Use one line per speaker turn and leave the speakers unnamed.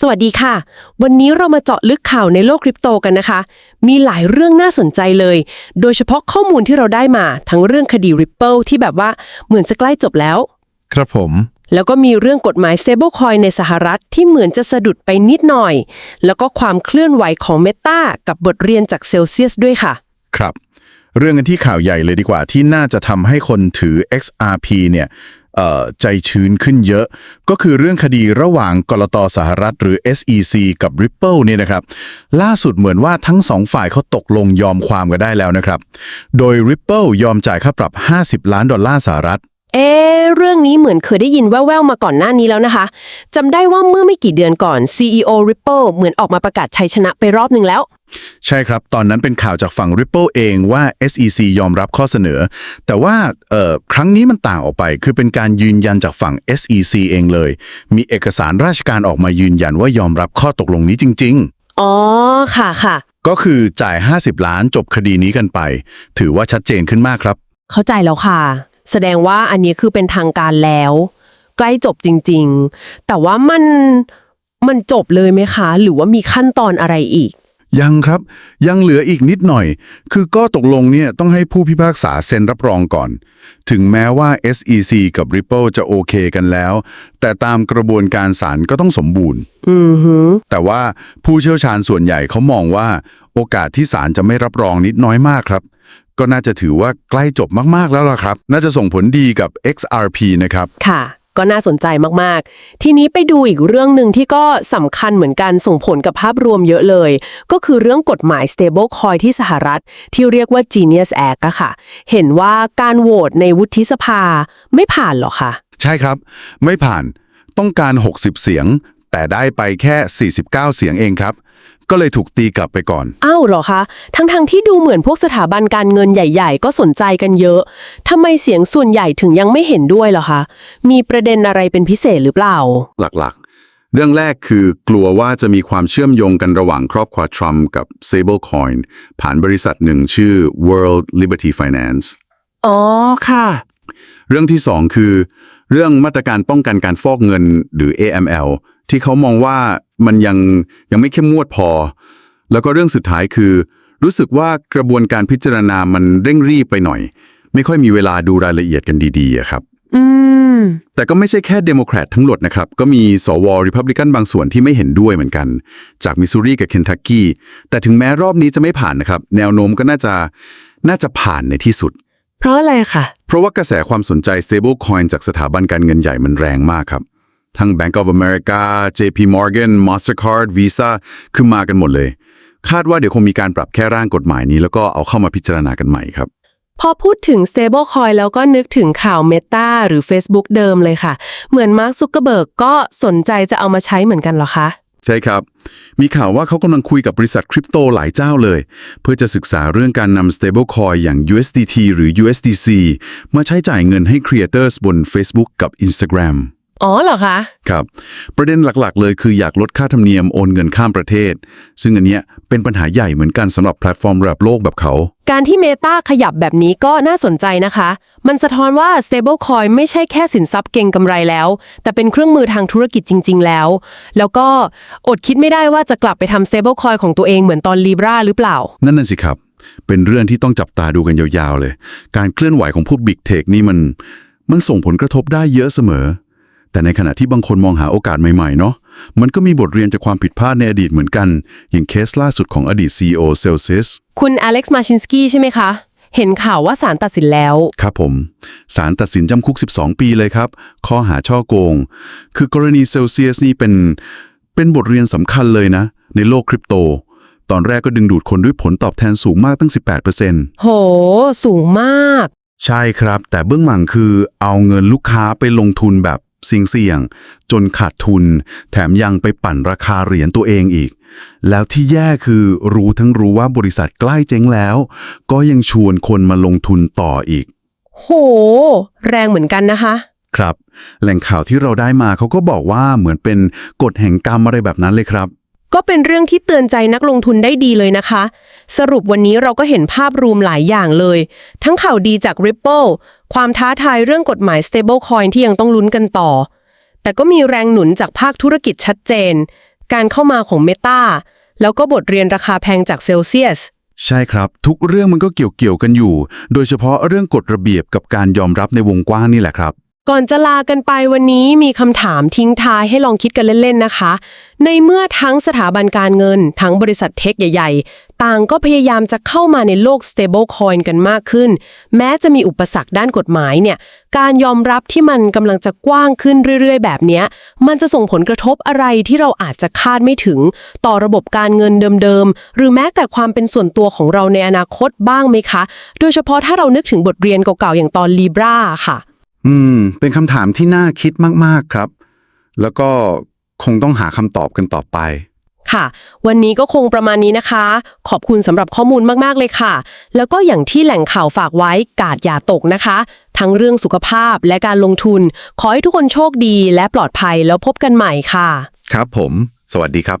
สวัสดีค่ะ วันนี้เรามาเจาะลึกข่าวในโลกคริปโตกันนะคะ มีหลายเรื่องน่าสนใจเลย โดยเฉพาะข้อมูลที่เราได้มา ทั้งเรื่องคดี Ripple ที่แบบว่าเหมือนจะใกล้จบแล้ว
ครับผม
แล้วก็มีเรื่องกฎหมาย Stablecoin ในสหรัฐที่เหมือนจะสะดุดไปนิดหน่อย แล้วก็ความเคลื่อนไหวของ Meta กับบทเรียนจาก Celsius ด้วยค่ะ
ครับ เรื่องกันที่ข่าวใหญ่เลยดีกว่าที่น่าจะทำให้คนถือ XRP เนี่ยเอ่อใจชื้นขึ้นเยอะ ก็คือเรื่องคดีระหว่างกรตสหรัฐหรือ SEC กับ Ripple เนี่ยนะครับ ล่าสุดเหมือนว่าทั้งสองฝ่ายเขาตกลงยอมความกันได้แล้วนะครับ โดย Ripple ยอมจ่ายค่าปรับ 50 ล้านดอลลาร์สหรัฐ
เอ๊ะเรื่องนี้เหมือนเคยได้ยินแว่วๆมาก่อนหน้านี้แล้วนะคะจำได้ว่าเมื่อไม่กี่เดือนก่อน CEO Ripple เหมือนออกมาประกาศชัยชนะไปรอบหนึ่งแล้ว
ใช่ครับ ตอนนั้นเป็นข่าวจากฝั่ง Ripple เองว่า SEC ยอมรับข้อเสนอ แต่ว่าเอ่อครั้งนี้มันต่างออกไป คือเป็นการยืนยันจากฝั่ง SEC เองเลย มีเอกสารราชการออกมายืนยันว่ายอมรับข้อตกลงนี้จริง
อ๋อค่ะค่ะ
ๆก็คือจ่าย 50 ล้านจบคดีนี้กันไป ถือว่าชัดเจนขึ้นมากครับ
เข้าใจแล้วค่ะ แสดงว่าอันนี้คือเป็นทางการแล้ว ใกล้จบจริง ๆ แต่ว่ามันมันจบเลยไหมคะ หรือว่ามีขั้นตอนอะไรอีก
ยังครับยังเหลืออีกนิดหน่อย คือก็ตกลงเนี่ยต้องให้ผู้พิพากษาเซ็นรับรองก่อน ถึงแม้ว่า SEC กับ Ripple จะโอเคกันแล้ว แต่ตามกระบวนการศาลก็ต้องสมบูรณ์
อือหือ
แต่ว่าผู้เชี่ยวชาญส่วนใหญ่เขามองว่า โอกาสที่ศาลจะไม่รับรองนิดน้อยมากครับ ก็น่าจะถือว่าใกล้จบมากๆแล้วล่ะครับ น่าจะส่งผลดีกับ XRP นะครับ
ค่ะ ก็น่าสนใจมากๆ ทีนี้ไปดูอีกเรื่องหนึ่งที่ก็สำคัญเหมือนกันส่งผลกับภาพรวมเยอะเลย ก็คือเรื่องกฎหมาย stablecoin ที่สหรัฐ ที่เรียกว่า Genius Act อะค่ะ เห็นว่าการโหวตในวุฒิสภาไม่ผ่านหรอคะ
ใช่ครับ ไม่ผ่าน ต้องการ 60 เสียง แต่ได้ไปแค่ 49 เสียงเองครับ ก็เลยถูกตีกลับไปก่อน
อ้าวเหรอคะ ทั้งๆที่ดูเหมือนพวกสถาบันการเงินใหญ่ๆ ก็สนใจกันเยอะทำไมเสียงส่วนใหญ่ถึงยังไม่เห็นด้วยเหรอคะ มีประเด็นอะไรเป็นพิเศษหรือเปล่า
หลักๆ เรื่องแรกคือกลัวว่าจะมีความเชื่อมโยงกันระหว่างครอบครัวทรัมป์กับ Stablecoin ผ่านบริษัทหนึ่งชื่อ World Liberty Finance
อ๋อค่ะ
เรื่องที่สองคือ เรื่องมาตรการป้องกันการฟอกเงินหรือ AML ที่เขามองว่ามันยังยังไม่เข้มงวดพอ แล้วก็เรื่องสุดท้ายคือ รู้สึกว่ากระบวนการพิจารณามันเร่งรีบไปหน่อย ไม่ค่อยมีเวลาดูรายละเอียดกันดีๆอะครับ
อืม
แต่ก็ไม่ใช่แค่เดโมแครตทั้งหมดนะครับ ก็มีสวริพับลิกันบางส่วนที่ไม่เห็นด้วยเหมือนกัน จากมิสซูรีกับเคนทักกี้แต่ถึงแม้รอบนี้จะไม่ผ่านนะครับ แนวโน้มก็น่าจะน่าจะผ่านในที่สุด
เพราะอะไรค่ะ
เพราะว่ากระแสความสนใจ stablecoin จากสถาบันการเงินใหญ่มันแรงมากครับ ทั้ง Bank of America JP Morgan Mastercard Visa คือมากันหมดเลย คาดว่าเดี๋ยวคงมีการปรับแค่ร่างกฎหมายนี้ แล้วก็เอาเข้ามาพิจารณากันใหม่ครับ
พอพูดถึง stablecoin แล้วก็นึกถึงข่าว Meta หรือ Facebook เดิมเลยค่ะ เหมือนมาร์คซุกเกอร์เบิร์กก็สนใจจะเอามาใช้เหมือนกันเหรอคะ
ใช่ครับ มีข่าวว่าเขากำลังคุยกับบริษัทคริปโตหลายเจ้าเลย เพื่อจะศึกษาเรื่องการนำ stablecoin อย่าง USDT หรือ USDC มาใช้จ่ายเงินให้ creators บน Facebook กับ Instagram
อ๋อเหรอคะ
ครับ ประเด็นหลักๆ เลยคืออยากลดค่าธรรมเนียมโอนเงินข้ามประเทศ ซึ่งอันเนี้ยเป็นปัญหาใหญ่เหมือนกันสำหรับแพลตฟอร์มระดับโลกแบบเขา
การที่ Meta ขยับแบบนี้ก็น่าสนใจนะคะ มันสะท้อนว่า stablecoin ไม่ใช่แค่สินทรัพย์เก่งกำไรแล้ว แต่เป็นเครื่องมือทางธุรกิจจริง ๆ แล้ว แล้วก็อดคิดไม่ได้ว่าจะกลับไปทำ stablecoin ของตัวเองเหมือนตอน Libra หรือเปล่า
นั่นน่ะสิครับ เป็นเรื่องที่ต้องจับตาดูกันยาวๆเลย การเคลื่อนไหวของพวก Big Tech นี่มัน มันส่งผลกระทบได้เยอะเสมอ แต่ในขณะที่บางคนมองหาโอกาสใหม่ๆ เนาะ มันก็มีบทเรียนจากความผิดพลาดในอดีตเหมือนกัน อย่างเคสล่าสุดของอดีต CEO Celsius
คุณอเล็กซ์มาชินสกี้ใช่ไหมคะ เห็นข่าวว่าศาลตัดสินแล้ว
ครับผม ศาลตัดสินจำคุก 12 ปีเลยครับ ข้อหาช่อโกง คือกรณีเซลเซียสนี่เป็น เป็นบทเรียนสำคัญเลยนะ ในโลกคริปโต ตอนแรกก็ดึงดูดคนด้วยผลตอบแทนสูงมากตั้ง 18%
โห สูงมาก
ใช่ครับ แต่เบื้องหลังคือเอาเงินลูกค้าไปลงทุนแบบ เสี่ยงๆ จนขาดทุน แถมยังไปปั่นราคาเหรียญตัวเองอีก แล้วที่แย่คือรู้ทั้งรู้ว่าบริษัทใกล้เจ๊งแล้ว ก็ยังชวนคนมาลงทุนต่ออีก
โห แรงเหมือนกันนะคะ
ครับ แหล่งข่าวที่เราได้มาเขาก็บอกว่าเหมือนเป็นกฎแห่งกรรมอะไรแบบนั้นเลยครับ
ก็เป็นเรื่องที่เตือนใจนักลงทุนได้ดีเลยนะคะ สรุปวันนี้เราก็เห็นภาพรวมหลายอย่างเลย ทั้งข่าวดีจาก Ripple ความท้าทายเรื่องกฎหมาย stablecoin ที่ยังต้องลุ้นกันต่อ แต่ก็มีแรงหนุนจากภาคธุรกิจชัดเจน การเข้ามาของเมตาแล้วก็บทเรียนราคาแพงจากเซลเซียส
ใช่ครับ ทุกเรื่องมันก็เกี่ยวเกี่ยวกันอยู่ โดยเฉพาะเรื่องกฎระเบียบกับการยอมรับในวงกว้างนี่แหละครับ
ก่อนจะลากันไปวันนี้มีคำถามทิ้งท้ายให้ลองคิดกันเล่นๆนะคะ ในเมื่อทั้งสถาบันการเงิน ทั้งบริษัทเทคใหญ่ ๆ ต่างก็พยายามจะเข้ามาในโลก stable coin กันมากขึ้น แม้จะมีอุปสรรคด้านกฎหมายเนี่ย การยอมรับที่มันกำลังจะกว้างขึ้นเรื่อยๆ แบบนี้ มันจะส่งผลกระทบอะไรที่เราอาจจะคาดไม่ถึง ต่อระบบการเงินเดิมๆ หรือแม้แต่ความเป็นส่วนตัวของเราในอนาคตบ้างไหมคะ โดยเฉพาะถ้าเรานึกถึงบทเรียนเก่าๆอย่างตอน Libra ค่ะ
อืม เป็นคำถามที่น่าคิดมากๆครับ แล้วก็คงต้องหาคำตอบกันต่อไป
ค่ะ วันนี้ก็คงประมาณนี้นะคะ ขอบคุณสำหรับข้อมูลมากๆเลยค่ะ แล้วก็อย่างที่แหล่งข่าวฝากไว้กาดอย่าตกนะคะ ทั้งเรื่องสุขภาพและการลงทุน ขอให้ทุกคนโชคดีและปลอดภัยแล้วพบกันใหม่ค่ะ
ครับผม สวัสดีครับ